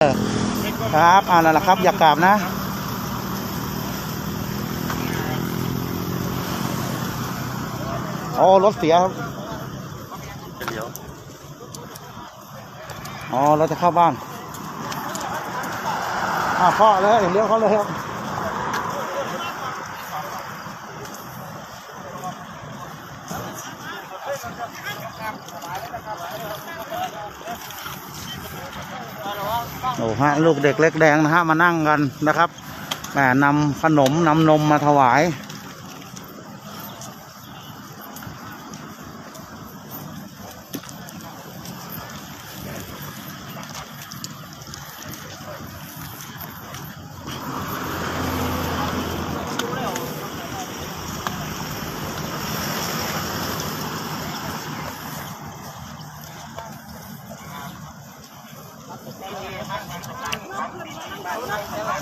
ครับอ่านั่นแหละครับ อย่ากราบนะโอ้รถเสียครับอ๋อเราจะเข้าบ้านอ่าพ่อเลยเลี้ยวเขาเลยครับ โอ้ฮะลูกเด็กเล็กแดงนะฮะมานั่งกันนะครับแหมนำขนมนำนมมาถวาย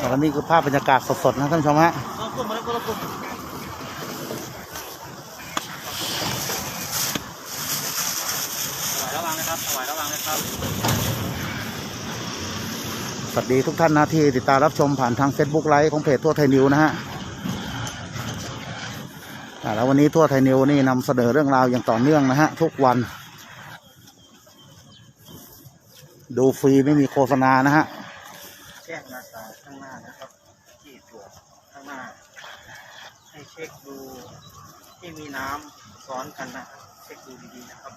แล้วนี่คือภาพบรรยากาศสดๆนะท่านผู้ชมฮะระวังนะครับถวายระวังนะครับสวัสดีทุกท่านนะที่ติดตามรับชมผ่านทาง Facebook ไลฟ์ของเพจทั่วไทยนิวนะฮะอ่าแล้ววันนี้ทั่วไทยนิวนี่นำเสนอเรื่องราวอย่างต่อเนื่องนะฮะทุกวัน ดูฟรีไม่มีโฆษณานะฮะแจ้งราคาข้างหน้านะครับ ที่ตรวจข้างหน้า ให้เช็คดูที่มีน้ำซ้อนกันนะเช็คดูดีๆนะครับ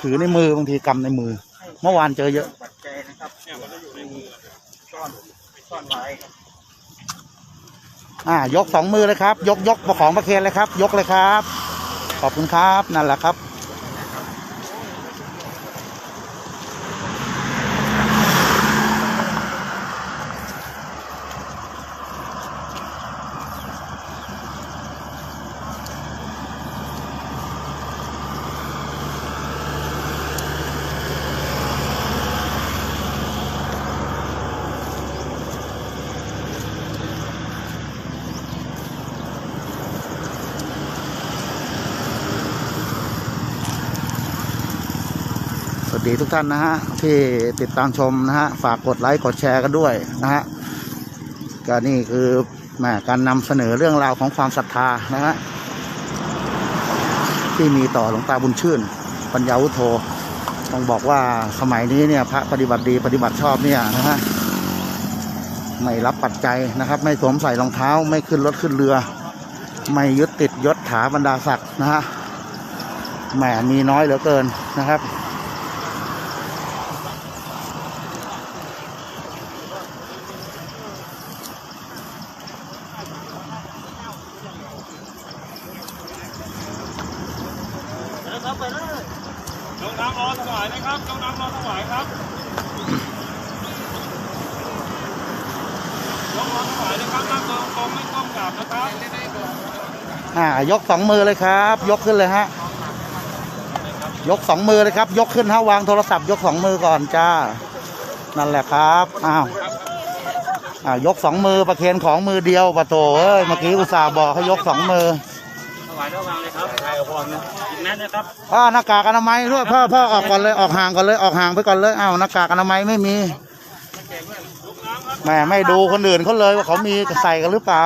ถือในมือบางทีกำในมือ เมื่อวานเจอเยอะปัจจัยนะครับเนี่ยมันจะอยู่ในมือซ่อนซ่อนไว้ครับ อ่ายกสองมือเลยครับ ยกยกประของประเคนเลยครับ ยกเลยครับ ขอบคุณครับนั่นแหละครับ วัสดีทุกท่านนะฮะที่ติดตามชมนะฮะฝากกดไลค์กดแชร์กันด้วยนะฮะก็นี่คือแหมการนำเสนอเรื่องราวของความศรัทธานะฮะที่มีต่อหลวงตาบุญชื่น ปัญญาวุโธต้องบอกว่าสมัยนี้เนี่ยพระปฏิบัติดีปฏิบัติชอบเนี่ยนะฮะไม่รับปัจจัยนะครับ ไม่สวมใส่รองเท้า ไม่ขึ้นรถขึ้นเรือ ไม่ยึดติดยศถาบรรดาศักดิ์นะฮะแหมมีน้อยเหลือเกินนะครับ ลงน้ำรอถวายนะครับลงน้ำรอถวายครับลงรอถวายนะครับนั่งตรงตรงไม่ก้มกราบนะครับอ่ายกสองมือเลยครับ ยกขึ้นเลยฮะยกสองมือเลยครับ ยกขึ้นฮะวางโทรศัพท์ ยกสองมือก่อนจ้า นั่นแหละครับอ้าวอ่ายกสองมือประเคนของมือเดียวปะโถเอ้ยเมื่อกี้อุตส่าห์บอกให้ยกสองมือถวายระวังเลย ถ่ายเอาพรนะอีกแมสนะครับอ่าหน้ากากอนามัยด้วยพ่อพ่อออกก่อนเลยออกห่างก่อนเลยออกห่างไปก่อนเลยอ้าวหน้ากากอนามัยไม่มีแหมไม่ดูคนอื่นเขาเลยว่าเขามีใส่กันหรือเปล่า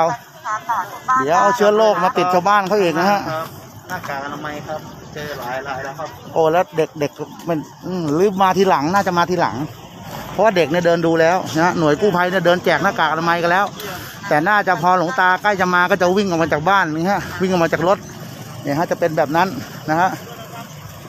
เดี๋ยวเอาเชื้อโรคมาติดชาวบ้านเขาอีกนะฮะครับหน้ากากอนามัยครับ เจอหลายรายแล้วครับ โอ้แล้วเด็กเด็กมันอืมหรือมาทีหลังน่าจะมาทีหลัง เพราะว่าเด็กเนี่ยเดินดูแล้วนะหน่วยกู้ภัยเนี่ยเดินแจกหน้ากากอนามัยกันแล้ว แต่น่าจะพอหลวงตาใกล้จะมาก็จะวิ่งออกมาจากบ้านนี่ฮะวิ่งออกมาจากรถ เนี่ยฮะจะเป็นแบบนั้นนะฮะ